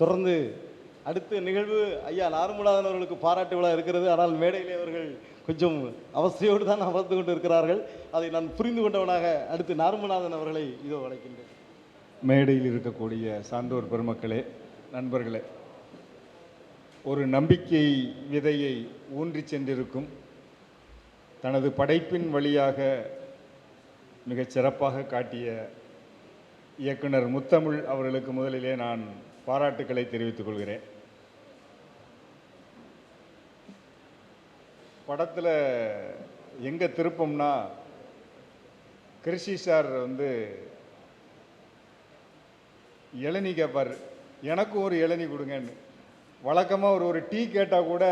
தொடர்ந்து அடுத்த நிகழ்வு ஐயா நார்முலாதன் அவர்களுக்கு பாராட்டு விழா இருக்கிறது. ஆனால் மேடையிலே அவர்கள் கொஞ்சம் அவஸ்தையோடு தான் அமர்ந்து கொண்டு இருக்கிறார்கள் அதை நான் புரிந்து கொண்டவனாக அடுத்து நார்முலாதன் அவர்களை இதோ அழைக்கின்றேன். மேடையில் இருக்கக்கூடிய சான்றோர் பெருமக்களே நண்பர்களே ஒரு நம்பிக்கை விதையை ஊன்றி சென்றிருக்கும் தனது படைப்பின் வழியாக மிகச் சிறப்பாக காட்டிய இயக்குனர் முத்தமிழ் அவர்களுக்கு முதலிலே நான் பாராட்டுக்களை தெரிவித்துக் கொள்கிறேன். படத்தில் எங்கே திருப்பம்னா கிருஷி சார் வந்து இளநீ கேட்பார் எனக்கும் ஒரு இளநீ கொடுங்கன்னு. வழக்கமாக ஒரு ஒரு டீ கேட்டால் கூட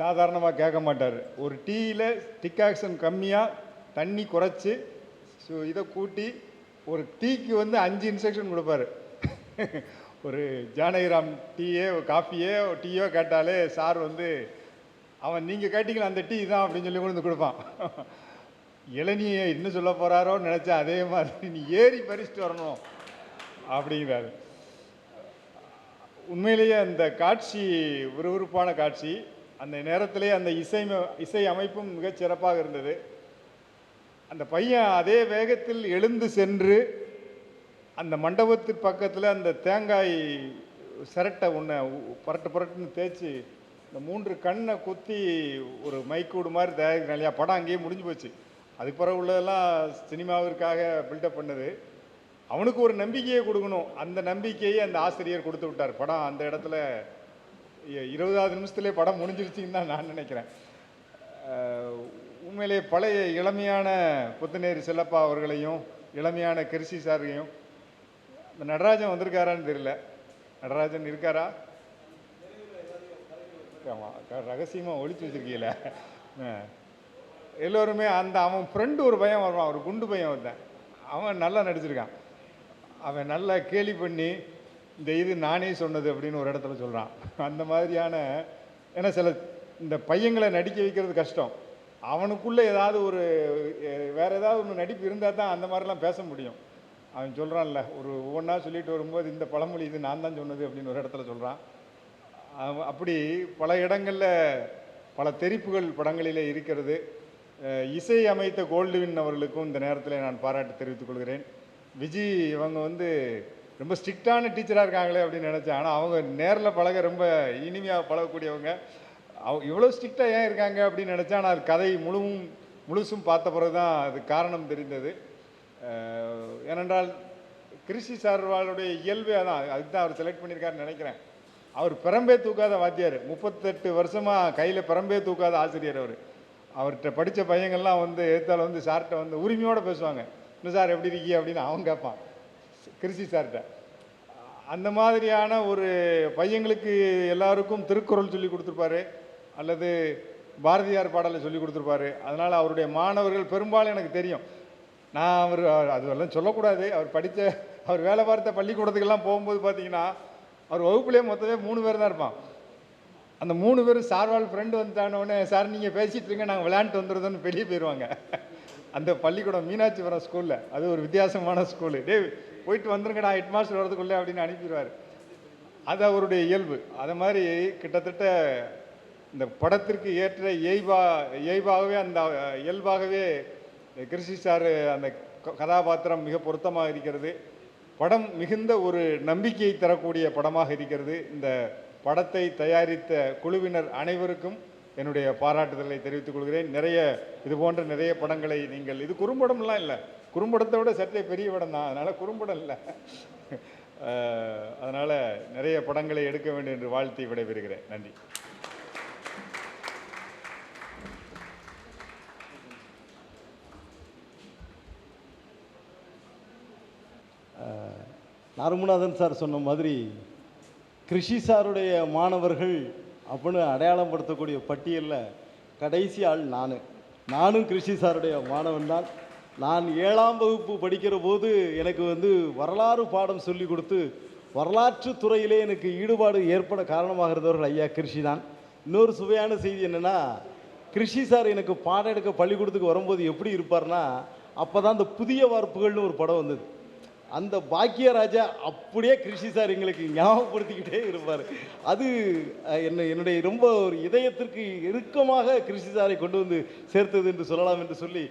சாதாரணமாக கேட்க மாட்டார். ஒரு டீயில் டிகாக்ஷன் கம்மியாக தண்ணி குறைச்சி ஸோ இதை கூட்டி ஒரு டீக்கு வந்து அஞ்சு இன்ஸ்ட்ரக்ஷன் கொடுப்பாரு. ஒரு ஜானகிராம் டீயே காஃபியே டீயோ கேட்டாலே சார் வந்து அவன் நீங்கள் கேட்டிங்களா அந்த டீ தான்? அப்படின்னு சொல்லி கொண்டு வந்து கொடுப்பான். இளநியை என்ன சொல்ல போகிறாரோ நினச்சா அதே மாதிரி நீ ஏறி பறிச்சுட்டு வரணும் அப்படிங்கிறாரு. உண்மையிலேயே அந்த காட்சி விறுவிறுப்பான காட்சி. அந்த நேரத்திலே அந்த இசை இசை அமைப்பும் மிகச் சிறப்பாக இருந்தது. அந்த பையன் அதே வேகத்தில் எழுந்து சென்று அந்த மண்டபத்து பக்கத்தில் அந்த தேங்காய் சிரட்டை ஒன்று புரட்டு புரட்டுன்னு தேய்ச்சி இந்த மூன்று கண்ணை குத்தி ஒரு மைக்கூடு மாதிரி தயாரிக்கிறான் இல்லையா? படம் அங்கேயே முடிஞ்சு போச்சு. அதுக்கு பிறகு உள்ளதெல்லாம் சினிமாவிற்காக பில்டப் பண்ணது. அவனுக்கு ஒரு நம்பிக்கையை கொடுக்கணும். அந்த நம்பிக்கையை அந்த ஆசிரியர் கொடுத்து விட்டார். படம் அந்த இடத்துல இருபதாவது நிமிஷத்துலேயே படம் முடிஞ்சிருச்சுன்னு தான் நான் நினைக்கிறேன். உண்மையிலே பழைய இளமையான புத்துநேரி செல்லப்பா அவர்களையும் இளமையான கிருஷி சாரையும் இந்த நடராஜன் வந்திருக்காரான்னு தெரியல. நடராஜன் இருக்காரா? ஆமாம் ரகசியமாக ஒழிச்சு வச்சிருக்கீங்கள. எல்லோருமே அந்த அவன் ஃப்ரெண்டு ஒரு பையன் வருவான் ஒரு குண்டு பையன் வந்தேன் அவன் நல்லா நடிச்சிருக்கான். அவன் நல்லா கேலி பண்ணி இந்த இது நானே சொன்னது அப்படின்னு ஒரு இடத்துல சொல்கிறான் அந்த மாதிரியான ஏன்னா சில இந்த பையங்களை நடிக்க வைக்கிறது கஷ்டம். அவனுக்குள்ளே ஏதாவது ஒரு வேறு ஏதாவது ஒன்று நடிப்பு இருந்தால் தான் அந்த மாதிரிலாம் பேச முடியும். அவன் சொல்கிறான்ல ஒரு ஒவ்வொன்றா சொல்லிட்டு வரும்போது இந்த பழமொழி இது நான் தான் சொன்னது அப்படின்னு ஒரு இடத்துல சொல்கிறான் அப்படி பல இடங்களில் பல தெரிப்புகள் படங்களிலே இருக்கிறது. இசை அமைத்த கோல்டுவின் அவர்களுக்கும் இந்த நேரத்தில் நான் பாராட்டு தெரிவித்துக் கொள்கிறேன். விஜி இவங்க வந்து ரொம்ப ஸ்ட்ரிக்டான டீச்சராக இருக்காங்களே அப்படின்னு நினச்சேன். ஆனால் அவங்க நேரில் பழக ரொம்ப இனிமையாக பழகக்கூடியவங்க. அவ இவ்வளோ ஸ்ட்ரிக்டாக ஏன் இருக்காங்க அப்படின்னு நினச்சேன். ஆனால் அது கதை முழுவும் முழுசும் பார்த்த பிறகு தான் அது காரணம் தெரிந்தது. ஏனென்றால் கிருஷி சார்வாளுடைய இயல்பே அதான் அதுக்கு தான் அவர் செலக்ட் பண்ணியிருக்காருன்னு நினைக்கிறேன். அவர் பெரம்பே தூக்காத வாத்தியார். முப்பத்தெட்டு வருஷமாக கையில் பெரம்பே தூக்காத ஆசிரியர் அவர். அவர்கிட்ட படித்த பையங்கள்லாம் வந்து எழுத்தால் வந்து சார்கிட்ட வந்து உரிமையோடு பேசுவாங்க. இன்னும் சார் எப்படி இருக்கீ அப்படின்னு அவன் கேட்பான். கிருஷி சார்கிட்ட அந்த மாதிரியான ஒரு பையங்களுக்கு எல்லாருக்கும் திருக்குறள் சொல்லி கொடுத்துருப்பாரு. அல்லது பாரதியார் பாடலை சொல்லி கொடுத்துருப்பாரு. அதனால் அவருடைய மாணவர்கள் பெரும்பாலும் எனக்கு தெரியும். நான் அவர் அதெல்லாம் சொல்லக்கூடாது. அவர் படித்த அவர் வேலை பார்த்த பள்ளிக்கூடத்துக்கெல்லாம் போகும்போது பார்த்தீங்கன்னா அவர் வகுப்புலேயே மொத்தமே மூணு பேர் தான் இருப்பான். அந்த மூணு பேரும் சார்வால் ஃப்ரெண்டு வந்துட்டான சார் நீங்கள் பேசிகிட்டு இருங்க நாங்கள் விளையாண்டு வந்துடுறோன்னு வெளியே போயிடுவாங்க அந்த பள்ளிக்கூடம் மீனாட்சிபுரம் ஸ்கூலில் அது ஒரு வித்தியாசமான ஸ்கூலு டேய் போயிட்டு வந்துருங்கடா ஹெட் மாஸ்டர் வரதுக்குள்ளே அப்படின்னு அனுப்பிடுவார். அது அவருடைய இயல்பு. அது மாதிரி கிட்டத்தட்ட இந்த படத்திற்கு ஏற்ற இயல்பா இயல்பாகவே அந்த இயல்பாகவே கிருஷி சார் அந்த க- கதாபாத்திரம் மிக பொருத்தமாக இருக்கிறது. படம் மிகுந்த ஒரு நம்பிக்கையை தரக்கூடிய படமாக இருக்கிறது. இந்த படத்தை தயாரித்த குழுவினர் அனைவருக்கும் என்னுடைய பாராட்டுதலை தெரிவித்துக் கொள்கிறேன். நிறைய இது போன்ற நிறைய படங்களை நீங்கள் இது குறும்படம்லாம் இல்லை. குறும்படத்தை விட சற்றே பெரிய படம் தான். அதனால் குறும்படம் இல்லை. அதனால் நிறைய படங்களை எடுக்க வேண்டும் என்று வாழ்த்தி விடைபெறுகிறேன். நன்றி. நறுமநாதன் சார் சொன்ன மாதிரி கிருஷி சாருடைய மாணவர்கள் அப்படின்னு அடையாளம் படுத்தக்கூடிய பட்டியலில் கடைசி ஆள் நான். நானும் கிருஷி சாருடைய மாணவன் தான். நான் ஏழாம் வகுப்பு படிக்கிற போது எனக்கு வந்து வரலாறு பாடம் சொல்லி கொடுத்து வரலாற்று துறையிலே எனக்கு ஈடுபாடு ஏற்பட காரணமாக இருந்தவர்கள் ஐயா கிருஷி தான். இன்னொரு சுவையான செய்தி என்னென்னா கிருஷி சார் எனக்கு பாடம் எடுக்க பள்ளிக்கூடத்துக்கு வரும்போது எப்படி இருப்பார்னா அப்போ தான் இந்த புதிய வார்ப்புகள்னு ஒரு படம் வந்தது. அந்த பாக்கியராஜா அப்படியே கிருஷி சார் எங்களுக்கு ஞாபகப்படுத்திக்கிட்டே இருப்பார். அது என்னை என்ன என்னுடைய ரொம்ப ஒரு இதயத்திற்கு இறுக்கமாக கிருஷி சாரை கொண்டு வந்து சேர்த்தது என்று சொல்லலாம் என்று சொல்லி